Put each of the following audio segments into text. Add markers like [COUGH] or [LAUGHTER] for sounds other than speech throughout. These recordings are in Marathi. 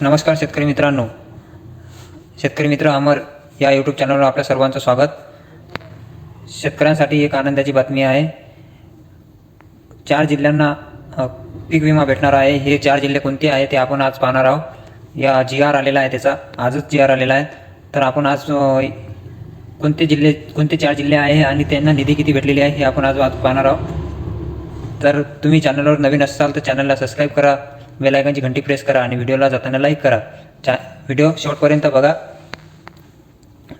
नमस्कार शेतकरी मित्रांनो. शेतकरी मित्र अमर या यूट्यूब चॅनलवर आपल्या सर्वांचं स्वागत. शेतकऱ्यांसाठी एक आनंदाची बातमी आहे. चार जिल्ह्यांना पीक विमा भेटणार आहे. हे चार जिल्हे कोणते आहे ते आपण आज पाहणार आहोत. या जी आर आलेला आहे त्याचा. आजच जी आर आलेला आहे. तर आपण आज कोणते जिल्हे कोणते चार जिल्हे आहे आणि त्यांना निधी किती भेटलेली आहे हे आपण आज आज पाहणार आहोत. तर तुम्ही चॅनलवर नवीन असाल तर चॅनलला सबस्क्राईब करा. बेल घंटी प्रेस करा आणि व्हिडिओला जाताना लाईक करा. चा व्हिडिओ शेवटपर्यंत बघा.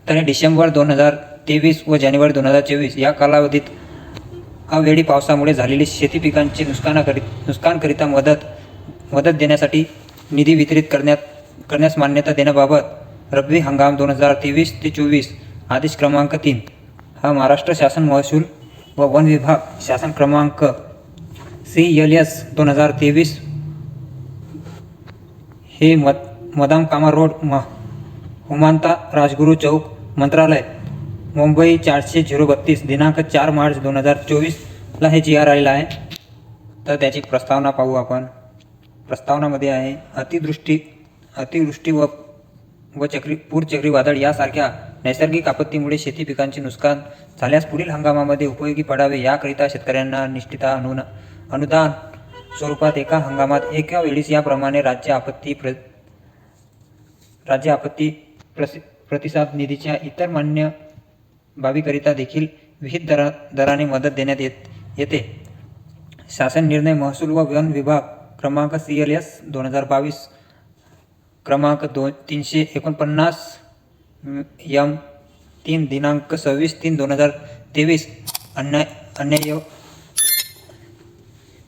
तर डिसेंबर दोन हजार तेवीस व जानेवारी दोन हजार चोवीस या कालावधीत अवेळी पावसामुळे झालेली शेती पिकांचे नुकसानाकरि नुकसानकरिता मदत मदत देण्यासाठी निधी वितरित करण्यात करण्यास मान्यता देण्याबाबत रब्बी हंगाम दोन हजार तेवीस ते चोवीस आदेश क्रमांक तीन. हा महाराष्ट्र शासन महसूल व वन विभाग शासन क्रमांक सी एल एस दोन हजार तेवीस हे मद मदाम कामा रोड म हुमांता राजगुरू चौक मंत्रालय. मुंबई चारशे झिरो बत्तीस दिनांक चार मार्च दोन हजार चोवीसला हे जी आर आलेलं आहे. तर त्याची प्रस्तावना पाहू आपण. प्रस्तावनामध्ये आहे अतिदृष्टी अतिवृष्टी व व चक्री पूर चक्रीवादळ यासारख्या नैसर्गिक आपत्तीमुळे शेती पिकांचे नुकसान झाल्यास पुढील हंगामामध्ये उपयोगी पडावे याकरिता शेतकऱ्यांना निश्चिता अनुन अनुदान स्वरूपात एका हंगामात एका वेळीस याप्रमाणे राज्य आपत्ती प्र राज्य आपत्ती प्रसि प्रतिसाद निधीच्या इतर मान्य बाबीकरिता देखील विहित दरा दराने मदत देण्यात येत येते. शासन निर्णय महसूल व वन विभाग क्रमांक सी एल एस दोन हजार बावीस क्रमांक दोन तीनशे एकोणपन्नास यम तीन दिनांक सव्वीस तीन दोन हजार तेवीस अन्याय अन्याय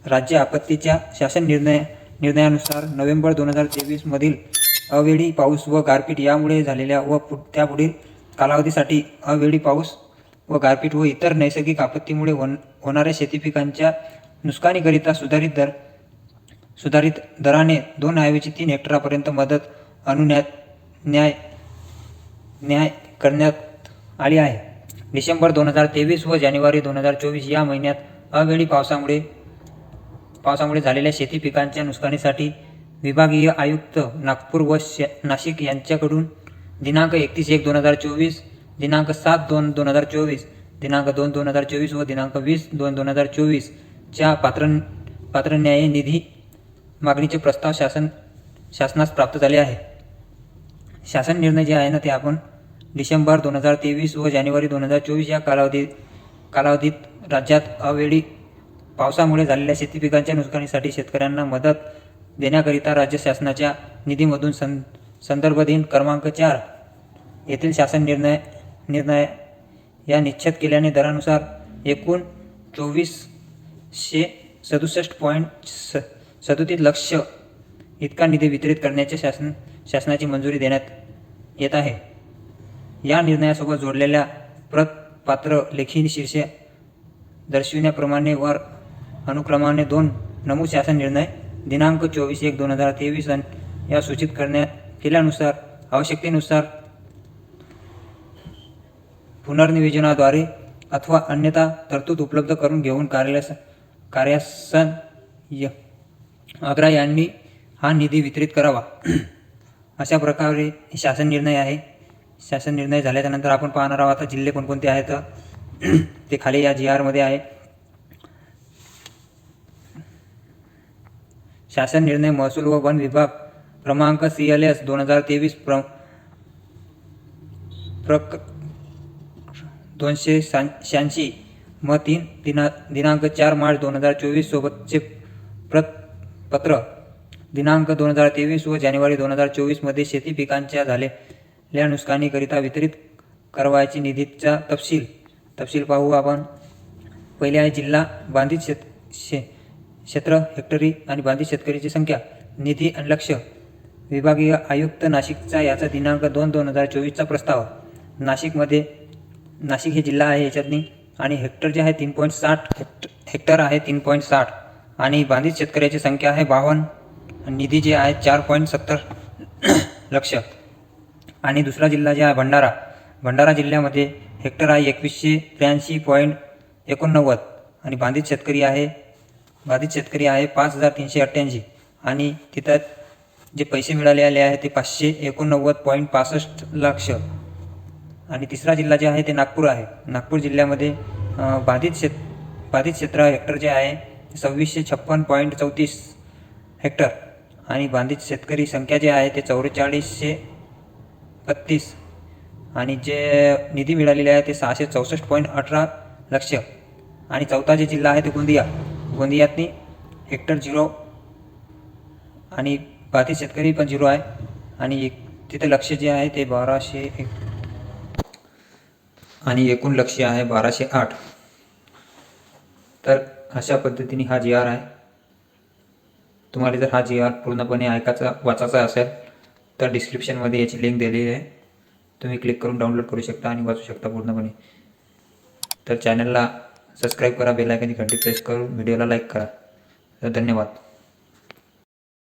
राज्य आपत्तीच्या शासन निर्णय निर्णयानुसार नोव्हेंबर दोन हजार तेवीसमधील अवेळी पाऊस व गारपीट यामुळे झालेल्या व पु त्यापुढील कालावधीसाठी अवेळी पाऊस व गारपीट व इतर नैसर्गिक आपत्तीमुळे होन होणाऱ्या शेती पिकांच्या नुकसानीकरिता सुधारित दर सुधारित दराने दोन ऐवजी तीन हेक्टरापर्यंत मदत अनुन्यात न्याय न्याय करण्यात आली आहे. डिसेंबर दोन हजार तेवीस व जानेवारी दोन हजार चोवीस या महिन्यात अवेळी पावसामुळे पावसामुळे झालेल्या शेती पिकांच्या नुकसानीसाठी विभागीय आयुक्त नागपूर व श नाशिक यांच्याकडून दिनांक एकतीस एक दोन हजार चोवीस दिनांक सात दोन दोन हजार चोवीस दिनांक दोन दोन हजार चोवीस व दिनांक वीस दोन दोन हजार चोवीसच्या पात्र पात्र न्याय निधी मागणीचे प्रस्ताव शासन शासनास प्राप्त झाले आहे. शासन निर्णय जे आहे ना ते आपण डिसेंबर दोन हजार तेवीस व जानेवारी दोन हजार चोवीस या कालावधी कालावधीत राज्यात अवेळी पावसामुळे झालेल्या शेती पिकांच्या नुकसानीसाठी शेतकऱ्यांना मदत देण्याकरिता राज्य शासनाच्या निधीमधून सं संदर्भधीन क्रमांक चार येथील शासन निर्णय निर्णय या निश्चित केल्याने दरानुसार एकूण चोवीसशे सदुसष्ट पॉईंट स सदोतीस लक्ष इतका निधी वितरित करण्याचे शासन शासनाची मंजुरी देण्यात येत आहे. या निर्णयासोबत जोडलेल्या प्रतपात्र लेखी शीर्षे दर्शविण्याप्रमाणे वर अनुक्रमाने दोन नमूद शासन निर्णय दिनांक चोवीस एक दोन हजार तेवीस या सूचित करण्यात केल्यानुसार आवश्यकतेनुसार पुनर्नियोजनाद्वारे अथवा अन्यथा तरतूद उपलब्ध करून घेऊन कार्यालयास कार्यासन य आग्रा यांनी हा निधी वितरित करावा. अशा प्रकारे शासन निर्णय आहे. शासन निर्णय झाल्याच्यानंतर आपण पाहणार आहोत आता जिल्हे कोणकोणते आहेत. ते खाली या जी आरमध्ये आहे. शासन निर्णय महसूल व वन विभाग क्रमांक सी एल एस दोन हजार तेवीस प्र प्रक दोनशे शहाऐंशी म तीन दिना दिनांक चार मार्च दोन हजार चोवीस सोबतचे प्रत पत्र. दिनांक दोन हजार तेवीस व जानेवारी दोन हजार चोवीसमध्ये शेती पिकांच्या झालेल्या नुकसानीकरिता वितरित करवायची निधीचा तपशील तपशील पाहू आपण. पहिले आहे जिल्हा बांधित शेत शे क्षेत्र हेक्टरी आणि बांधित शेतकरीची संख्या निधी आणि लक्ष विभागीय आयुक्त नाशिकचा याचा दिनांक दोन दोन हजार चोवीसचा प्रस्ताव. नाशिकमध्ये नाशिक हे जिल्हा आहे याच्यातनी आणि हेक्टर जे आहे तीन पॉईंट साठ हेक्ट हेक्टर आहे तीन पॉईंट साठ. आणि बांधित शेतकऱ्याची संख्या आहे बावन्न निधी जे आहे चार पॉईंट सत्तर [CLEARS THROAT] लक्ष. आणि दुसरा जिल्हा जे आहे भंडारा. भंडारा जिल्ह्यामध्ये हेक्टर आहे एकवीसशे त्र्याऐंशी पॉईंट एकोणनव्वद आणि बांधित शेतकरी आहे बाधित शेतकरी आहे पाच हजार तीनशे अठ्ठ्याऐंशी. आणि तिथं जे पैसे मिळालेले आहे ते पाचशे एकोणनव्वद पॉईंट पासष्ट लक्ष. आणि तिसरा जिल्हा जे आहे ते नागपूर आहे. नागपूर जिल्ह्यामध्ये बाधित शेत बाधित क्षेत्र हेक्टर जे आहे सव्वीसशे छप्पन पॉईंट चौतीस हेक्टर. आणि बाधित शेतकरी संख्या जे आहे ते चौवेचाळीसशे बत्तीस. आणि जे निधी मिळालेले आहे ते सहाशे चौसष्ट पॉईंट अठरा लक्ष. आणि चौथा जे जिल्हा आहे ते गोंदिया. गोंदियातनी हेक्टर झिरो आणि बाकी शेतकरी पण झिरो आहे. आणि एक तिथे लक्ष जे आहे ते बाराशे एक आणि एकूण लक्ष आहे बाराशे आठ. तर अशा पद्धतीने हा जी आर आहे. तुम्हाला जर हा जी आर पूर्णपणे ऐकायचा वाचायचा असेल तर डिस्क्रिप्शनमध्ये याची लिंक दिलेली आहे. तुम्ही क्लिक करून डाउनलोड करू शकता आणि वाचू शकता पूर्णपणे. तर चॅनलला सबस्क्राईब करा बेल आयकनची घंटी प्रेस करून व्हिडिओला लाईक करा. धन्यवाद.